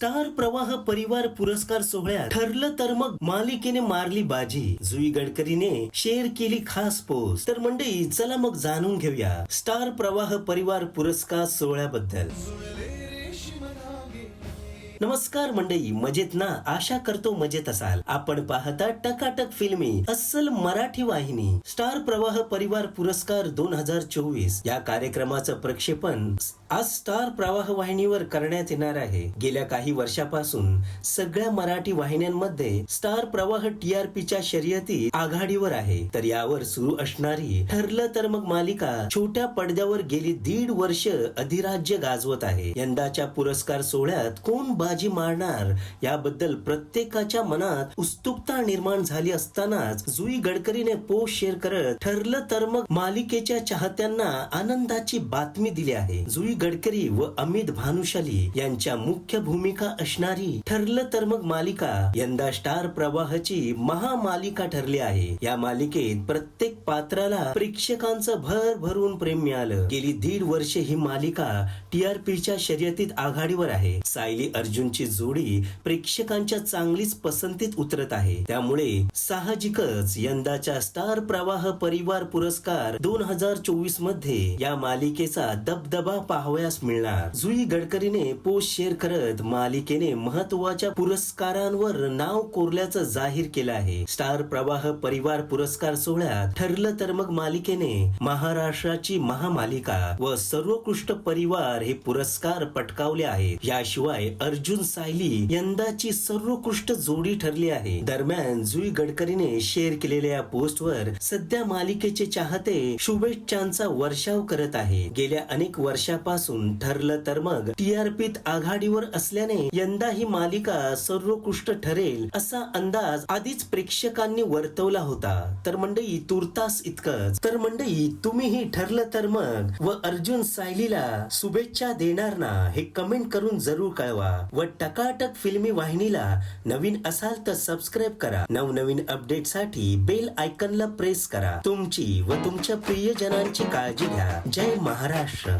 Star प्रवाह परिवार पुरस्कार सोहळ्यात ठरलं तर मग मालिकेने मारली बाजी. जुई गडकरीने शेअर केली खास पोस्ट. तर मंडळी चला मग जाणून घेऊया स्टार प्रवाह परिवार पुरस्कार सोहळ्याबद्दल. नमस्कार मंडळी मजेत ना? आशा करतो मजेत असाल. आपण पाहता टकाटक फिल्मी अस्सल मराठी वाहिनी स्टार प्रवाह परिवार पुरस्कार दोन हजार चोवीस. या कार्यक्रमाचं प्रक्षेपण आज स्टार प्रवाह वाहिनीवर करण्यात येणार आहे. गेल्या काही वर्षापासून सगळ्या मराठी वाहिन्यांमध्ये स्टार प्रवाह टीआरपीच्या शर्यती आघाडीवर आहे. तर यावर सुरू असणारी ठरलं तर मग मालिका छोट्या पडद्यावर गेली दीड वर्ष अधिराज्य गाजवत आहे. यंदाच्या पुरस्कार सोहळ्यात कोण बाजी मारणार. याबद्दल प्रत्येकाच्या मनात उत्सुकता निर्माण झाली असतानाच जुई गडकरीने पोस्ट शेअर करत ठरलं तर मग मालिकेच्या चाहत्यांना आनंदाची बातमी दिली आहे. जुई गडकरी व अमित भानुशाली यांच्या मुख्य भूमिका असणारी ठरलं तर मग मालिका यंदा स्टार प्रवाहाची महामालिका ठरली आहे. या मालिकेत प्रत्येक पात्राला प्रेक्षकांचं भर भरून प्रेम मिळालं. गेली दीड वर्षे ही मालिका टीआरपीच्या शर्यतीत आघाडीवर आहे. सायली अर्जुन अर्जुनची जोडी प्रेक्षकांच्या चांगलीच पसंतीत उतरत आहे. त्यामुळे साहजिकच यंदाच्या स्टार प्रवाह परिवार पुरस्कार दोन हजार चोवीसमध्ये या मालिकेचा दबदबा पाहावयास मिळणार. जुई गडकरीने पोस्ट शेअर करत मालिकेने महत्त्वाच्या पुरस्कारांवर नाव कोरल्याचं जाहीर केलं आहे. स्टार प्रवाह परिवार पुरस्कार सोहळ्यात ठरलं तर मग मालिकेने महाराष्ट्राची महामालिका व सर्वोत्कृष्ट परिवार हे पुरस्कार पटकावले आहेत. याशिवाय अर्जुन सायली यंदाची सर्वोकृष्ट जोडी ठरली आहे. दरम्यान जुई गडकरीने शेअर केलेल्या या पोस्टवर सध्या मालिकेचे चाहते शुभेच्छांचा वर्षाव करत आहे. गेल्या अनेक वर्षापासून ठरलं तर मग टीआरपीत आघाडीवर असल्याने यंदा ही मालिका सर्वोकृष्ट ठरेल असा अंदाज आधीच प्रेक्षकांनी वर्तवला होता. तर मंडई तुर्तास इतकंच. तर मंडई तुम्हीही ठरलं तर मग व अर्जुन सायलीला शुभेच्छा देणार ना हे कमेंट करून जरूर कळवा. व टकाटक फिल्मी वाहिनीला नवीन असाल तर सबस्क्राईब करा. नवनवीन अपडेटसाठी बेल आयकनला प्रेस करा. तुमची व तुमच्या प्रियजनांची काळजी घ्या. जय महाराष्ट्र.